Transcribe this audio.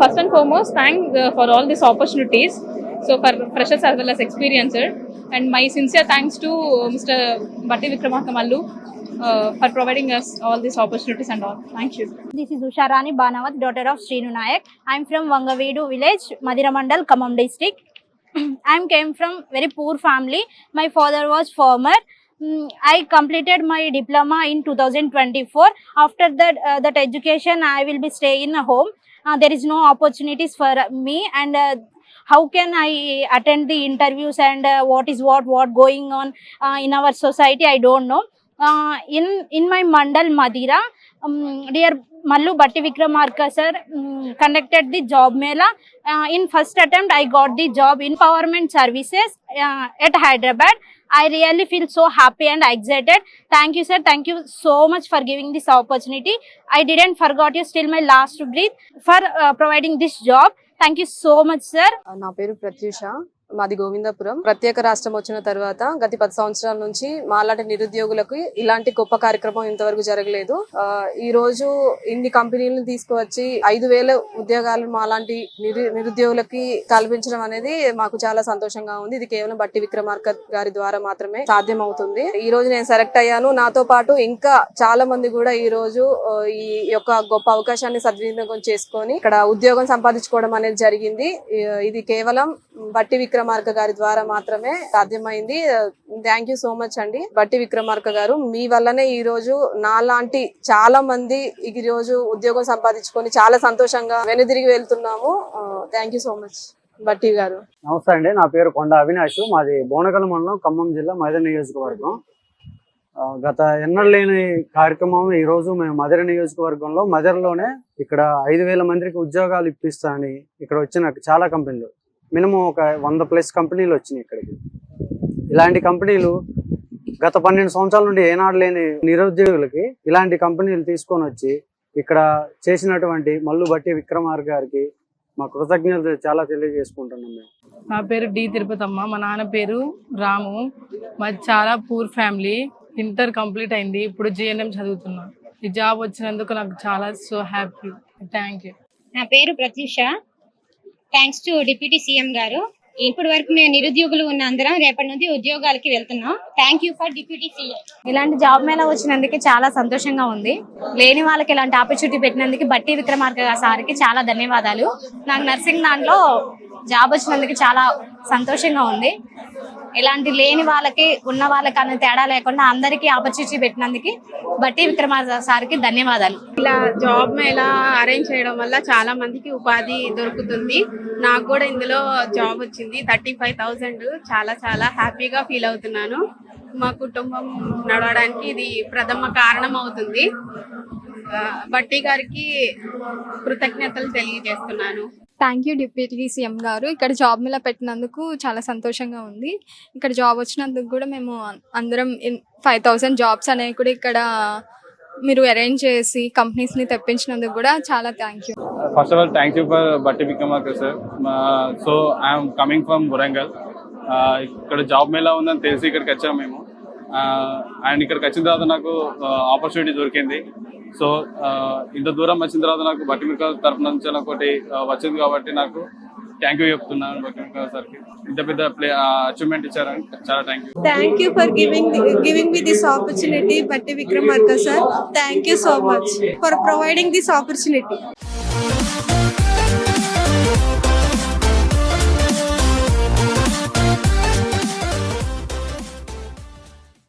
First and foremost, thanks uh, for all these opportunities. So for freshers as well as experienced, and my sincere thanks to uh, Mr. Batti Vikramakammallu uh, for providing us all these opportunities and all. Thank you. This is Usharani Banawat, daughter of Srinu Nayak. I'm from Vangavedu village, madiramandal Mandal, district. I came from very poor family. My father was farmer. I completed my diploma in 2024. After that, uh, that education, I will be stay in a home. Uh, there is no opportunities for me, and uh, how can I attend the interviews and uh, what is what what going on in our society? I don't know. In in my mandal Madira, um, dear Mallu Batti Vikramarka sir um, conducted the job mela. Uh, in first attempt, I got the job in empowerment services uh, at Hyderabad. I really feel so happy and excited. Thank you, sir. Thank you so much for giving this opportunity. I didn't forgot you still my last breath for uh, providing this job. Thank you so much, sir. నా పేరు ప్రత్యూష మాది గోవిందపురం. ప్రత్యేక రాష్ట్రం వచ్చిన తర్వాత గత పది సంవత్సరాల నుంచి మాలాంటి నిరుద్యోగులకు ఇలాంటి గొప్ప కార్యక్రమం ఇంతవరకు జరగలేదు. ఈ రోజు ఇన్ని కంపెనీలను తీసుకువచ్చి ఐదు వేల ఉద్యోగాలు మాలాంటి నిరుద్యోగులకి కల్పించడం అనేది మాకు చాలా సంతోషంగా ఉంది. ఇది కేవలం బట్టి విక్రమార్క గారి ద్వారా మాత్రమే సాధ్యం అవుతుంది ఈ రోజు నేను సెలెక్ట్ అయ్యాను. నాతో పాటు ఇంకా చాలా మంది కూడా ఈ రోజు ఈ యొక్క గొప్ప అవకాశాన్ని సద్వినియోగం చేసుకొని ఇక్కడ ఉద్యోగం సంపాదించుకోవడం అనేది జరిగింది. ఇది కేవలం బట్టి విక్రమార్క గారి ద్వారా మాత్రమే సాధ్యమైంది. థ్యాంక్ యూ సో మచ్ అండి. బట్టి విక్రమార్క గారు మీ వల్లనే ఈ రోజు నాలాంటి చాలా మంది ఈ రోజు ఉద్యోగం సంపాదించుకొని చాలా సంతోషంగా వెనుదిరిగి వెళ్తున్నాము. థ్యాంక్ యూ సో మచ్ బట్టి గారు. నమస్తే అండి. నా పేరు కొండ అవినాష్. మాది బోనకల్ మండలం ఖమ్మం జిల్లా మధుర నియోజకవర్గం. Uh, గత ఎన్నడలేని కార్యక్రమం ఈ రోజు మేము మధుర నియోజకవర్గంలో మధురలోనే ఇక్కడ ఐదు వేల మందికి ఉద్యోగాలు ఇప్పిస్తానని ఇక్కడ వచ్చిన చాలా కంపెనీలు. మినిమం ఒక వంద ప్లస్ కంపెనీలు వచ్చినాయి ఇక్కడికి. ఇలాంటి కంపెనీలు గత పన్నెండు సంవత్సరాల నుండి ఏనాడు లేని నిరుద్యోగులకి ఇలాంటి కంపెనీలు తీసుకొని వచ్చి ఇక్కడ చేసినటువంటి మల్లు బట్టి విక్రమార్ గారికి మా కృతజ్ఞతలు చాలా తెలియజేసుకుంటున్నాం మేము. నా పేరు డి తిరుపతమ్మ మా నాన్న పేరు రాము. మాది చాలా పూర్ ఫ్యామిలీ. ఇంటర్ కంప్లీట్ అయింది. ఇప్పుడు జిఎన్ఎం చదువుతున్నా. ఈ జాబ్ వచ్చినందుకు నాకు చాలా సో హ్యాపీ. Thank you. నా పేరు Pratyusha. Thanks to deputy CM garu. ఇప్పటి వరకు మేము నిరుద్యోగులు ఉన్న అందరం రేపటి నుండి ఉద్యోగాలకి వెళ్తున్నాం. Thank you for deputy CM ఇలాంటి జాబ్ మేళ వచ్చినందుకు చాలా సంతోషంగా ఉంది. లేని వాళ్ళకి ఇలాంటి ఆపర్చునిటీ పెట్టినందుకు బట్టి విక్రమార్క సార్కి చాలా ధన్యవాదాలు. నాకు నర్సింగ్ దాంట్లో జాబ్ వచ్చినందుకు చాలా సంతోషంగా ఉంది. ఇలాంటి లేని వాళ్ళకి ఉన్న వాళ్ళకి అనే తేడా లేకుండా అందరికీ ఆపర్చునిటీ పెట్టినందుకు బట్టి విక్రమార్క సార్కి ధన్యవాదాలు. ఇలా జాబ్ ఇలా అరేంజ్ చేయడం వల్ల చాలా మందికి ఉపాధి దొరుకుతుంది. నాకు కూడా ఇందులో జాబ్ వచ్చింది. థర్టీ ఫైవ్ థౌజండ్ చాలా చాలా హ్యాపీగా ఫీల్ అవుతున్నాను. మా కుటుంబం నడవడానికి ఇది ప్రథమ కారణం అవుతుంది. బట్టి గారికి కృతజ్ఞతలు తెలియజేస్తున్నాను. థ్యాంక్ యూ డిప్యూటీ సీఎం గారు. ఇక్కడ జాబ్ మీద పెట్టినందుకు చాలా సంతోషంగా ఉంది. ఇక్కడ జాబ్ వచ్చినందుకు కూడా మేము అందరం ఫైవ్ థౌసండ్ జాబ్స్ అనేవి కూడా ఇక్కడ మీరు అరేంజ్ చేసి కంపెనీస్ని తెప్పించినందుకు కూడా చాలా thank you first of all thank you for Bhatti Vikramarka sir so I'm coming from Warangal ఇక్కడ జాబ్ మేళా ఉందని తెలిసి ఇక్కడికి వచ్చాము మేము. అండ్ ఇక్కడికి వచ్చిన తర్వాత నాకు ఆపర్చునిటీ దొరికింది. సో ఇంత దూరం వచ్చిన తర్వాత నాకు బట్టిమిక తరఫు నుంచి ఒకటి వచ్చింది కాబట్టి నాకు థ్యాంక్ యూ చెప్తున్నాను బట్టిమిక సార్ ఇంత పెద్ద ప్లే అచీవ్మెంట్ ఇచ్చారని చాలా thank you. Thank you for giving giving me this opportunity Bhatti Vikramarka sir thank you so much for providing this opportunity